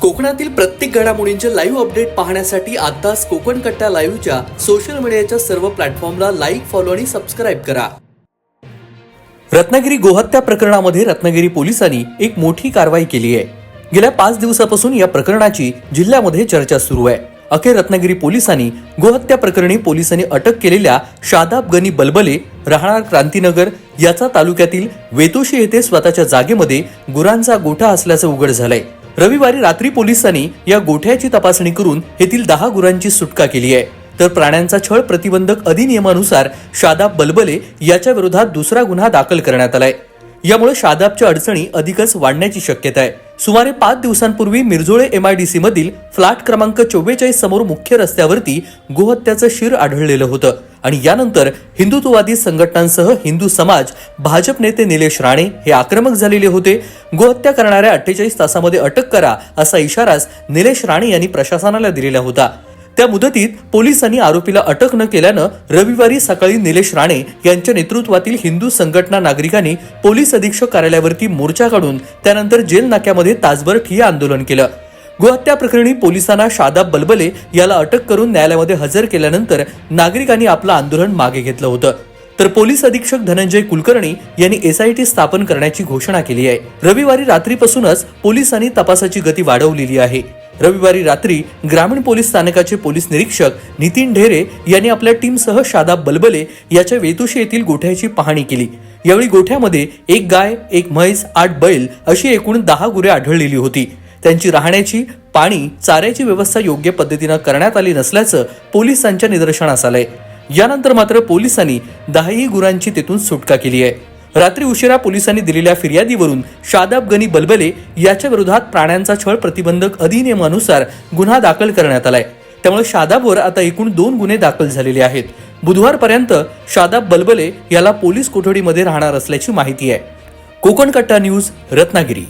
कोकणातील प्रत्येक घडामोडींचे लाईव्ह अपडेट पाहण्यासाठी आताच कोकण कट्टा लाईव्हच्या सोशल मीडियाच्या सर्व प्लॅटफॉर्मला लाईक फॉलो आणि सबस्क्राईब करा. रत्नागिरी गोहत्या प्रकरणामध्ये रत्नागिरी पोलिसांनी एक मोठी कारवाई केली आहे. गेल्या पाच दिवसापासून या प्रकरणाची जिल्ह्यामध्ये चर्चा सुरू आहे. अखेर रत्नागिरी पोलिसांनी गोहत्या प्रकरणी पोलिसांनी अटक केलेल्या शादाब गनी बलबले राहणार क्रांतीनगर याचा तालुक्यातील वेतोशी येथे स्वतःच्या जागेमध्ये गुरांचा गोठा असल्याचं उघड झालंय. रविवारी रात्री पोलिसांनी या गोठ्याची तपासणी करून येथील दहा गुरांची सुटका केली आहे. तर प्राण्यांचा छळ प्रतिबंधक अधिनियमानुसार शादाब बलबले याच्या विरोधात दुसरा गुन्हा दाखल करण्यात आलाय. यामुळे शादाबच्या अडचणी अधिकच वाढण्याची शक्यता आहे. सुमारे पाच दिवसांपूर्वी मिरजोळे एमआयडीसी मधील फ्लॅट क्रमांक चव्वेचाळीस समोर मुख्य रस्त्यावरती गोहत्याचं शिर आढळलेलं होतं. आणि यानंतर हिंदुत्ववादी संघटनांसह हिंदू समाज भाजप नेते निलेश राणे हे आक्रमक झालेले होते. गोहत्या करणाऱ्या अठ्ठेचाळीस तासामध्ये अटक करा असा इशाराच निलेश राणे यांनी प्रशासनाला दिलेला होता. त्या मुदतीत पोलिसांनी आरोपीला अटक न केल्यानं रविवारी सकाळी निलेश राणे यांच्या नेतृत्वातील हिंदू संघटना नागरिकांनी पोलीस अधीक्षक कार्यालयावरती मोर्चा काढून त्यानंतर जेल नाक्यामध्ये तासभर ठिय्या आंदोलन केलं. गोहत्या प्रकरणी पोलिसांना शादाब बलबले याला अटक करून न्यायालयामध्ये हजर केल्यानंतर नागरिकांनी आपलं आंदोलन मागे घेतलं होतं. तर पोलीस अधीक्षक धनंजय कुलकर्णी यांनी एसआयटी स्थापन करण्याची घोषणा केली आहे. रविवारी रात्रीपासूनच पोलिसांनी तपासाची गती वाढवलेली आहे. रविवारी रात्री ग्रामीण पोलीस स्थानकाचे पोलीस निरीक्षक नितीन ढेरे यांनी आपल्या टीमसह शादाब बलबले याच्या वेतुशी येथील गोठ्याची पाहणी केली. यावेळी गोठ्यामध्ये एक गाय एक म्हैस आठ बैल अशी एकूण दहा गुरे आढळलेली होती. त्यांची राहण्याची पाणी चाऱ्याची व्यवस्था योग्य पद्धतीनं करण्यात आली नसल्याचं पोलिसांच्या निदर्शनास आलंय. यानंतर मात्र पोलिसांनी दहाही गुरांची तेथून सुटका केली आहे. रात्री उशिरा पोलिसांनी दिलेल्या फिर्यादीवरून शादाब गनी बलबले याच्या विरोधात प्राण्यांचा छळ प्रतिबंधक अधिनियमानुसार गुन्हा दाखल करण्यात आलाय. त्यामुळे शादाबवर आता एकूण दोन गुन्हे दाखल झालेले आहेत. बुधवारपर्यंत शादाब बलबले याला पोलीस कोठडीमध्ये राहणार असल्याची माहिती आहे. कोकण कट्टा न्यूज रत्नागिरी.